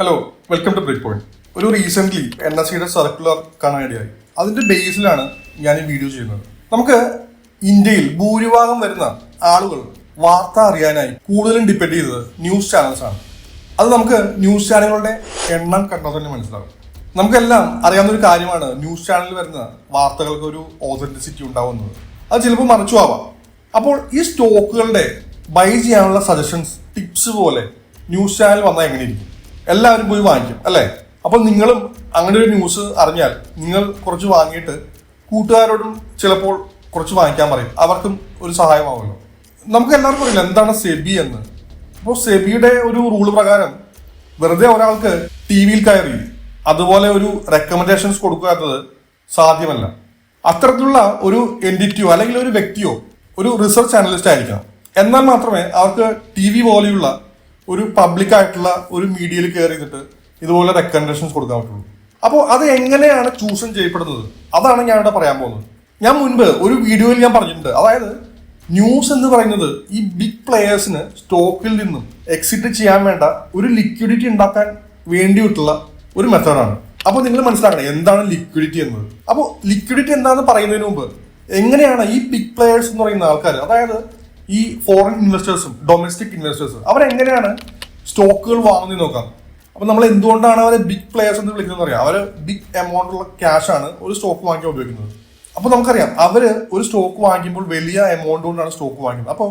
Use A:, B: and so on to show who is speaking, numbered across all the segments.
A: Hello welcome to break point ഒരു recent N S സിയുടെ circular കാണാനിടയായി അതിന്റെ ബേസിലാണ് ഞാൻ ഈ വീഡിയോ ചെയ്യുന്നത്. നമുക്ക് ഇന്ത്യയിൽ ഭൂരിഭാഗം വരുന്ന ആളുകൾ വാർത്ത അറിയാനായി കൂടുതലും ഡിപ്പെൻഡ് ചെയ്തത് ന്യൂസ് ചാനൽസ് ആണ്. അത് നമുക്ക് ന്യൂസ് ചാനലുകളുടെ എണ്ണം കണ്ടാൽ തന്നെ മനസ്സിലാകും നമുക്കെല്ലാം അറിയാവുന്ന ഒരു കാര്യമാണ് ന്യൂസ് ചാനലിൽ വരുന്ന വാർത്തകൾക്ക് ഒരു ഓതന്റിസിറ്റി ഉണ്ടാവുന്നത്. അത് ചിലപ്പോൾ മറിച്ചു ആവാം. അപ്പോൾ ഈ സ്റ്റോക്കുകളുടെ ബൈ ചെയ്യാനുള്ള സജഷൻസ് ടിപ്സ് പോലെ ന്യൂസ് ചാനൽ വന്നാൽ എങ്ങനെയിരിക്കും എല്ലാവരും പോയി വാങ്ങിക്കും അല്ലേ? അപ്പോൾ നിങ്ങളും അങ്ങനെ ഒരു ന്യൂസ് അറിഞ്ഞാൽ നിങ്ങൾ കുറച്ച് വാങ്ങിയിട്ട് കൂട്ടുകാരോടും ചിലപ്പോൾ കുറച്ച് വാങ്ങിക്കാൻ പറയും. അവർക്കും ഒരു സഹായമാവുമല്ലോ. നമുക്ക് എല്ലാവർക്കും അറിയില്ല എന്താണ് സെബി എന്ന്. അപ്പോൾ സെബിയുടെ ഒരു റൂൾ പ്രകാരം വെറുതെ ഒരാൾക്ക് ടി വിയിൽ കയറി അതുപോലെ ഒരു റെക്കമെൻഡേഷൻസ് കൊടുക്കാത്തത് സാധ്യമല്ല. അത്തരത്തിലുള്ള ഒരു എന്റിറ്റിയോ അല്ലെങ്കിൽ ഒരു വ്യക്തിയോ ഒരു റിസർച്ച് അനലിസ്റ്റ് ആയിരിക്കണം. എന്നാൽ മാത്രമേ അവർക്ക് ടി വി പോലെയുള്ള ഒരു പബ്ലിക് ആയിട്ടുള്ള ഒരു മീഡിയയിൽ കയറിയിട്ട് ഇതുപോലെ റെക്കമെൻഡേഷൻസ് കൊടുക്കാൻ പറ്റുള്ളൂ. അപ്പോൾ അത് എങ്ങനെയാണ് ചൂസൺ ചെയ്യപ്പെടുന്നത്? അതാണ് ഞാൻ ഇവിടെ പറയാൻ പോകുന്നത്. ഞാൻ മുൻപ് ഒരു വീഡിയോയിൽ ഞാൻ പറഞ്ഞിട്ടുണ്ട്. അതായത് ന്യൂസ് എന്ന് പറയുന്നത് ഈ ബിഗ് പ്ലെയേഴ്സിന് സ്റ്റോക്കിൽ നിന്നും എക്സിറ്റ് ചെയ്യാൻ വേണ്ട ഒരു ലിക്വിഡിറ്റി ഉണ്ടാക്കാൻ വേണ്ടിയിട്ടുള്ള ഒരു മെത്തേഡാണ് അപ്പോൾ നിങ്ങൾ മനസ്സിലാക്കണം എന്താണ് ലിക്വിഡിറ്റി എന്നത്. അപ്പോൾ ലിക്വിഡിറ്റി എന്താണെന്ന് പറയുന്നതിന് മുമ്പ് എങ്ങനെയാണ് ഈ ബിഗ് പ്ലെയേഴ്സ് എന്ന് പറയുന്ന ആൾക്കാർ അതായത് ഈ ഫോറിൻ ഇൻവെസ്റ്റേഴ്സും ഡൊമസ്റ്റിക് ഇൻവെസ്റ്റേഴ്സും അവരെങ്ങനെയാണ് സ്റ്റോക്കുകൾ വാങ്ങുന്നത് നോക്കാം. അപ്പൊ നമ്മൾ എന്തുകൊണ്ടാണ് അവരെ ബിഗ് പ്ലെയേഴ്സ് എന്ന് വിളിക്കുന്നത് അറിയാം. അവർ ബിഗ് എമൗണ്ട് ഉള്ള ക്യാഷ് ആണ് ഒരു സ്റ്റോക്ക് വാങ്ങിക്കാൻ ഉപയോഗിക്കുന്നത്. അപ്പോൾ നമുക്കറിയാം അവർ ഒരു സ്റ്റോക്ക് വാങ്ങിക്കുമ്പോൾ വലിയ എമൗണ്ട് കൊണ്ടാണ് സ്റ്റോക്ക് വാങ്ങിക്കുന്നത്. അപ്പോൾ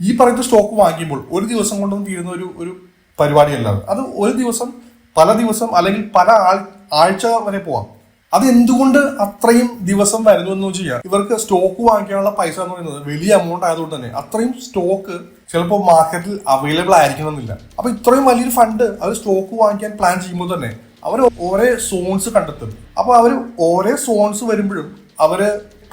A: ഈ പറയുന്ന സ്റ്റോക്ക് വാങ്ങിക്കുമ്പോൾ ഒരു ദിവസം കൊണ്ടൊന്നും തീരുന്ന ഒരു ഒരു പരിപാടിയല്ല. അത് ഒരു ദിവസം പല ദിവസം അല്ലെങ്കിൽ പല ആൾ ആഴ്ച വരെ പോവാം. അത് എന്തുകൊണ്ട് അത്രയും ദിവസം വരുന്നു എന്ന് വെച്ചാൽ ഇവർക്ക് സ്റ്റോക്ക് വാങ്ങിക്കാനുള്ള പൈസ എന്ന് പറയുന്നത് വലിയ എമൗണ്ട് ആയതുകൊണ്ട് തന്നെ അത്രയും സ്റ്റോക്ക് ചിലപ്പോൾ മാർക്കറ്റിൽ അവൈലബിൾ ആയിരിക്കണമെന്നില്ല. അപ്പൊ ഇത്രയും വലിയൊരു ഫണ്ട് അവർ സ്റ്റോക്ക് വാങ്ങിക്കാൻ പ്ലാൻ ചെയ്യുമ്പോൾ തന്നെ അവർ ഓരോ സോൺസ് കണ്ടെത്തും. അപ്പൊ അവർ ഓരോ സോൺസ് വരുമ്പോഴും അവർ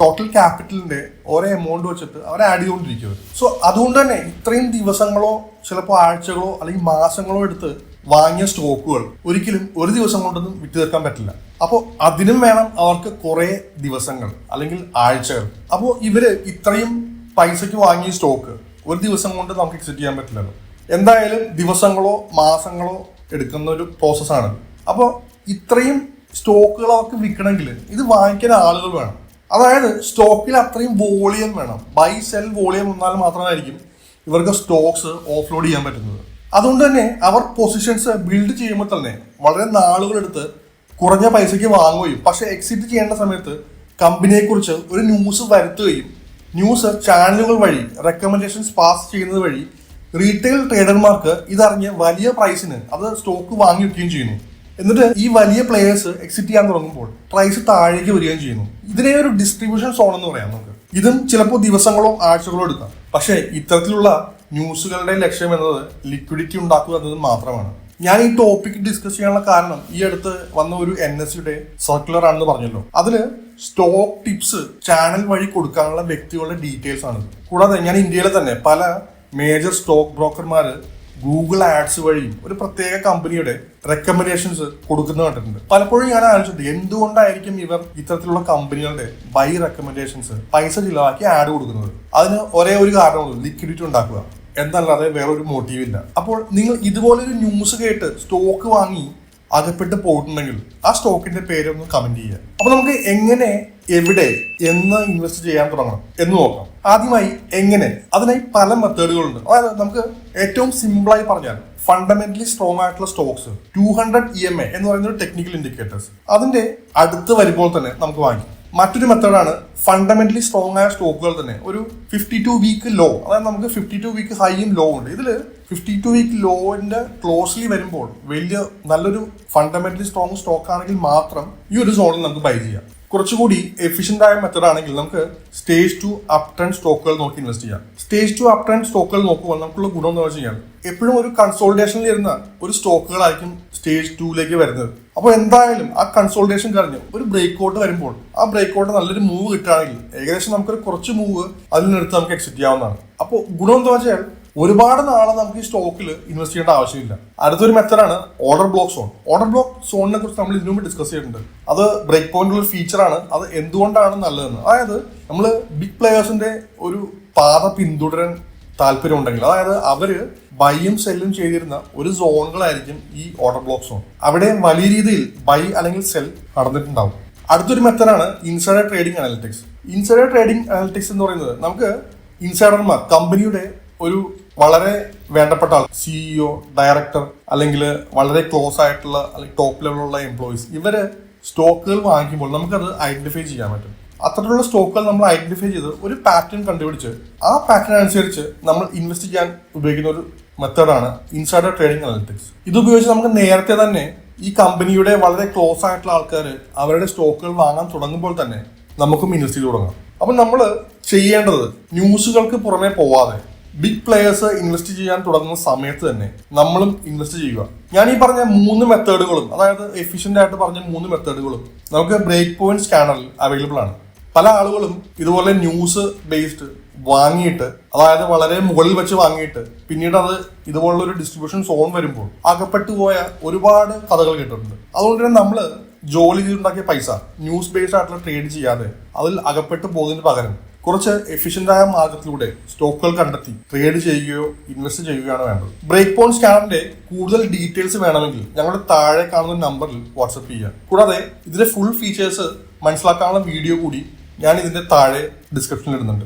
A: ടോട്ടൽ ക്യാപിറ്റലിന്റെ ഓരോ എമൗണ്ട് വെച്ചിട്ട് അവർ ആഡ് ചെയ്തുകൊണ്ടിരിക്കും. സോ അതുകൊണ്ട് തന്നെ ഇത്രയും ദിവസങ്ങളോ ചിലപ്പോൾ ആഴ്ചകളോ അല്ലെങ്കിൽ മാസങ്ങളോ എടുത്ത് വാങ്ങിയ സ്റ്റോക്കുകൾ ഒരിക്കലും ഒരു ദിവസം കൊണ്ടൊന്നും വിറ്റു തീർക്കാൻ പറ്റില്ല. അപ്പോൾ അതിനും വേണം അവർക്ക് കുറെ ദിവസങ്ങൾ അല്ലെങ്കിൽ ആഴ്ചകൾ. അപ്പോൾ ഇവർ ഇത്രയും പൈസയ്ക്ക് വാങ്ങിയ സ്റ്റോക്ക് ഒരു ദിവസം കൊണ്ട് നമുക്ക് എക്സിറ്റ് ചെയ്യാൻ പറ്റില്ലല്ലോ. എന്തായാലും ദിവസങ്ങളോ മാസങ്ങളോ എടുക്കുന്ന ഒരു പ്രോസസ്സാണ് അപ്പോൾ ഇത്രയും സ്റ്റോക്കുകൾ അവർക്ക് വിൽക്കണമെങ്കിൽ ഇത് വാങ്ങിക്കാൻ ആളുകൾ വേണം. അതായത് സ്റ്റോക്കിൽ അത്രയും വോളിയം വേണം. ബൈ സെൽ വോളിയം വന്നാൽ മാത്രമായിരിക്കും ഇവർക്ക് സ്റ്റോക്സ് ഓഫ്ലോഡ് ചെയ്യാൻ പറ്റുന്നത്. അതുകൊണ്ട് തന്നെ അവർ പൊസിഷൻസ് ബിൽഡ് ചെയ്യുമ്പോൾ തന്നെ വളരെ നാളുകളെടുത്ത് കുറഞ്ഞ പൈസയ്ക്ക് വാങ്ങുകയും പക്ഷെ എക്സിറ്റ് ചെയ്യേണ്ട സമയത്ത് കമ്പനിയെക്കുറിച്ച് ഒരു ന്യൂസ് വരുത്തുകയും ന്യൂസ് ചാനലുകൾ വഴി റെക്കമെൻഡേഷൻസ് പാസ് ചെയ്യുന്നത് വഴി റീറ്റെയിൽ ട്രേഡർമാർക്ക് ഇതറിഞ്ഞ് വലിയ പ്രൈസിന് അത് സ്റ്റോക്ക് വാങ്ങി വയ്ക്കുകയും ചെയ്യുന്നു. എന്നിട്ട് ഈ വലിയ പ്ലെയേഴ്സ് എക്സിറ്റ് ചെയ്യാൻ തുടങ്ങുമ്പോൾ പ്രൈസ് താഴേക്ക് വരികയും ചെയ്യുന്നു. ഇതിനെ ഒരു ഡിസ്ട്രിബ്യൂഷൻ സോൺ എന്ന് പറയാം നമുക്ക്. ഇതും ചിലപ്പോൾ ദിവസങ്ങളോ ആഴ്ചകളോ എടുക്കാം. പക്ഷേ ഇത്തരത്തിലുള്ള ന്യൂസുകളുടെ ലക്ഷ്യം എന്നത് ലിക്വിഡിറ്റി ഉണ്ടാക്കുക എന്നത് മാത്രമാണ്. ഞാൻ ഈ ടോപ്പിക് ഡിസ്കസ് ചെയ്യാനുള്ള കാരണം ഈ അടുത്ത് വന്ന ഒരു എൻ എസ് സിയുടെ സർക്കുലർ ആണെന്ന് പറഞ്ഞല്ലോ. അതിൽ സ്റ്റോക്ക് ടിപ്സ് ചാനൽ വഴി കൊടുക്കാനുള്ള വ്യക്തികളുടെ ഡീറ്റെയിൽസ് ആണ് കൂടാതെ ഞാൻ ഇന്ത്യയിലെ തന്നെ പല മേജർ സ്റ്റോക്ക് ബ്രോക്കർമാര് ഗൂഗിൾ ആഡ്സ് വഴിയും ഒരു പ്രത്യേക കമ്പനിയുടെ റെക്കമെൻഡേഷൻസ് കൊടുക്കുന്ന കണ്ടിട്ടുണ്ട്. പലപ്പോഴും ഞാൻ ആലോചിച്ചിട്ടുണ്ട് എന്തുകൊണ്ടായിരിക്കും ഇവർ ഇത്തരത്തിലുള്ള കമ്പനികളുടെ ബൈ റെക്കമെൻഡേഷൻസ് പൈസ ചിലവാക്കി ആഡ് കൊടുക്കുന്നത്? അതിന് ഒരേ ഒരു കാരണമുള്ളൂ ലിക്വിഡിറ്റി ഉണ്ടാക്കുക. എന്നല്ലാതെ വേറൊരു മോട്ടീവ് ഇല്ല. അപ്പോൾ നിങ്ങൾ ഇതുപോലൊരു ന്യൂസ് കേട്ട് സ്റ്റോക്ക് വാങ്ങി അകപ്പെട്ട് പോയിട്ടുണ്ടെങ്കിൽ ആ സ്റ്റോക്കിന്റെ പേരൊന്ന് കമന്റ് ചെയ്യുക. അപ്പൊ നമുക്ക് എങ്ങനെ എവിടെ എന്ന് ഇൻവെസ്റ്റ് ചെയ്യാൻ തുടങ്ങണം എന്ന് നോക്കാം. ആദ്യമായി എങ്ങനെ അതിനായി പല മെത്തേഡുകളുണ്ട് അതായത് നമുക്ക് ഏറ്റവും സിമ്പിളായി പറഞ്ഞാൽ ഫണ്ടമെന്റലി സ്ട്രോങ് ആയിട്ടുള്ള stocks two hundred E M A എന്ന് പറയുന്ന ഒരു ടെക്നിക്കൽ ഇൻഡിക്കേറ്റേഴ്സ് അതിന്റെ അടുത്ത് വരുമ്പോൾ തന്നെ നമുക്ക് വാങ്ങിക്കാം. മറ്റൊരു മെത്തേഡാണ് ഫണ്ടമെന്റലി സ്ട്രോങ് ആയ സ്റ്റോക്കുകൾ തന്നെ. ഒരു ഫിഫ്റ്റി ടു വീക്ക് ലോ അതായത് നമുക്ക് ഫിഫ്റ്റി ടു വീക്ക് ഹൈയും ലോ ഉണ്ട്. ഇതിൽ ഫിഫ്റ്റി ടു വീക്ക് ലോവിന്റെ ക്ലോസ്ലി വരുമ്പോൾ വലിയ നല്ലൊരു ഫണ്ടമെന്റലി സ്ട്രോങ് സ്റ്റോക്ക് ആണെങ്കിൽ മാത്രം ഈ ഒരു സോണിൽ നമുക്ക് ബൈ ചെയ്യാം. കുറച്ചുകൂടി എഫിഷ്യന്റ് ആയ മെത്തേഡ് ആണെങ്കിൽ നമുക്ക് സ്റ്റേജ് ടു അപ് ട്രെൻഡ് സ്റ്റോക്കുകൾ നോക്കി ഇൻവെസ്റ്റ് ചെയ്യാം. സ്റ്റേജ് ടു അപ് ട്രെൻഡ് സ്റ്റോക്കുകൾ നോക്കുമ്പോൾ നമുക്കുള്ള ഗുണം എന്ന് വെച്ച് കഴിഞ്ഞാൽ എപ്പോഴും ഒരു കൺസോൾട്ടേഷനിൽ ഇരുന്ന ഒരു സ്റ്റോക്കുകളായിരിക്കും സ്റ്റേജ് ടുവിലേക്ക് വരുന്നത്. അപ്പോൾ എന്തായാലും ആ കൺസോൾട്ടേഷൻ കഴിഞ്ഞു ഒരു ബ്രേക്ക് ഔട്ട് വരുമ്പോൾ ആ ബ്രേക്ക് ഔട്ട് നല്ലൊരു മൂവ് കിട്ടുകയാണെങ്കിൽ ഏകദേശം നമുക്കൊരു കുറച്ച് മൂവ് അതിൽ നിന്നെടുത്ത് നമുക്ക് എക്സിറ്റ് ചെയ്യാവുന്നതാണ്. അപ്പോൾ ഗുണം എന്താ വെച്ചാൽ ഒരുപാട് നാളെ നമുക്ക് ഈ സ്റ്റോക്കിൽ ഇൻവെസ്റ്റ് ചെയ്യേണ്ട ആവശ്യമില്ല. അടുത്തൊരു മെത്തഡാണ് order block zone order block സോണിനെ കുറിച്ച് നമ്മൾ ഇതിനു മുമ്പ് ഡിസ്കസ് ചെയ്തിട്ടുണ്ട്. അത് ബ്രേക്ക് പോയിന്റ് ഒരു ഫീച്ചറാണ് അത് എന്തുകൊണ്ടാണ് നല്ലതെന്ന്. അതായത് നമ്മൾ ബിഗ് പ്ലെയേഴ്സിന്റെ ഒരു പാത പിന്തുടരാൻ താല്പര്യം ഉണ്ടെങ്കിൽ അതായത് അവർ ബൈയും സെല്ലും ചെയ്തിരുന്ന ഒരു സോണുകളായിരിക്കും ഈ ഓർഡർ ബ്ലോക്ക് സോൺ അവിടെ വലിയ രീതിയിൽ ബൈ അല്ലെങ്കിൽ സെൽ നടന്നിട്ടുണ്ടാവും. അടുത്തൊരു മെത്തഡാണ് insider trading analytics insider trading analytics എന്ന് പറയുന്നത് നമുക്ക് ഇൻസൈഡർമാർ കമ്പനിയുടെ ഒരു വളരെ വേണ്ടപ്പെട്ട ആൾ സിഇഒ ഡയറക്ടർ അല്ലെങ്കിൽ വളരെ ക്ലോസ് ആയിട്ടുള്ള അല്ലെങ്കിൽ ടോപ്പ് ലെവലുള്ള എംപ്ലോയീസ് ഇവർ സ്റ്റോക്കുകൾ വാങ്ങിക്കുമ്പോൾ നമുക്കത് ഐഡന്റിഫൈ ചെയ്യാൻ പറ്റും. അത്തരത്തിലുള്ള സ്റ്റോക്കുകൾ നമ്മൾ ഐഡന്റിഫൈ ചെയ്ത് ഒരു പാറ്റേൺ കണ്ടുപിടിച്ച് ആ പാറ്റേൺ അനുസരിച്ച് നമ്മൾ ഇൻവെസ്റ്റ് ചെയ്യാൻ ഉപയോഗിക്കുന്ന ഒരു മെത്തേഡാണ് ഇൻസൈഡർ ട്രേഡിംഗ് അനലിറ്റിക്സ് ഇത് ഉപയോഗിച്ച് നമുക്ക് നേരത്തെ തന്നെ ഈ കമ്പനിയുടെ വളരെ ക്ലോസ് ആയിട്ടുള്ള ആൾക്കാർ അവരുടെ സ്റ്റോക്കുകൾ വാങ്ങാൻ തുടങ്ങുമ്പോൾ തന്നെ നമുക്കും ഇൻവെസ്റ്റ് ചെയ്ത് തുടങ്ങാം. അപ്പം നമ്മൾ ചെയ്യേണ്ടത് ന്യൂസുകൾക്ക് പുറമെ പോവാതെ ബിഗ് പ്ലെയേഴ്സ് ഇൻവെസ്റ്റ് ചെയ്യാൻ തുടങ്ങുന്ന സമയത്ത് തന്നെ നമ്മളും ഇൻവെസ്റ്റ് ചെയ്യുക. ഞാൻ ഈ പറഞ്ഞ മൂന്ന് മെത്തേഡുകളും അതായത് എഫിഷ്യന്റ് ആയിട്ട് പറഞ്ഞ മൂന്ന് മെത്തേഡുകളും നമുക്ക് ബ്രേക്ക് പോയിന്റ് സ്കാനറിൽ അവൈലബിൾ ആണ്. പല ആളുകളും ഇതുപോലെ ന്യൂസ് ബേസ്ഡ് വാങ്ങിയിട്ട് അതായത് വളരെ മുകളിൽ വെച്ച് വാങ്ങിയിട്ട് പിന്നീട് അത് ഇതുപോലുള്ള ഒരു ഡിസ്ട്രിബ്യൂഷൻ സോൺ വരുമ്പോൾ അകപ്പെട്ടു പോയ ഒരുപാട് കഥകൾ കേട്ടിട്ടുണ്ട്. അതുകൊണ്ട് തന്നെ നമ്മൾ ജോലി ചെയ്തുണ്ടാക്കിയ പൈസ ന്യൂസ് ബേസ്ഡ് ആയിട്ടുള്ള ട്രേഡ് ചെയ്യാതെ അതിൽ അകപ്പെട്ടു പോകുന്നതിന് പകരം കുറച്ച് എഫിഷ്യന്റ് ആയ മാർഗത്തിലൂടെ സ്റ്റോക്കുകൾ കണ്ടെത്തി ട്രേഡ് ചെയ്യുകയോ ഇൻവെസ്റ്റ് ചെയ്യുകയാണ് വേണ്ടത്. ബ്രേക്ക് പോൺ സ്കാനറിന്റെ കൂടുതൽ ഡീറ്റെയിൽസ് വേണമെങ്കിൽ ഞങ്ങളുടെ താഴെ കാണുന്ന നമ്പറിൽ വാട്സപ്പ് ചെയ്യുക. കൂടാതെ ഇതിന്റെ ഫുൾ ഫീച്ചേഴ്സ് മനസ്സിലാക്കാനുള്ള വീഡിയോ കൂടി ഞാൻ ഇതിന്റെ താഴെ ഡിസ്ക്രിപ്ഷനിൽ ഇടുന്നുണ്ട്.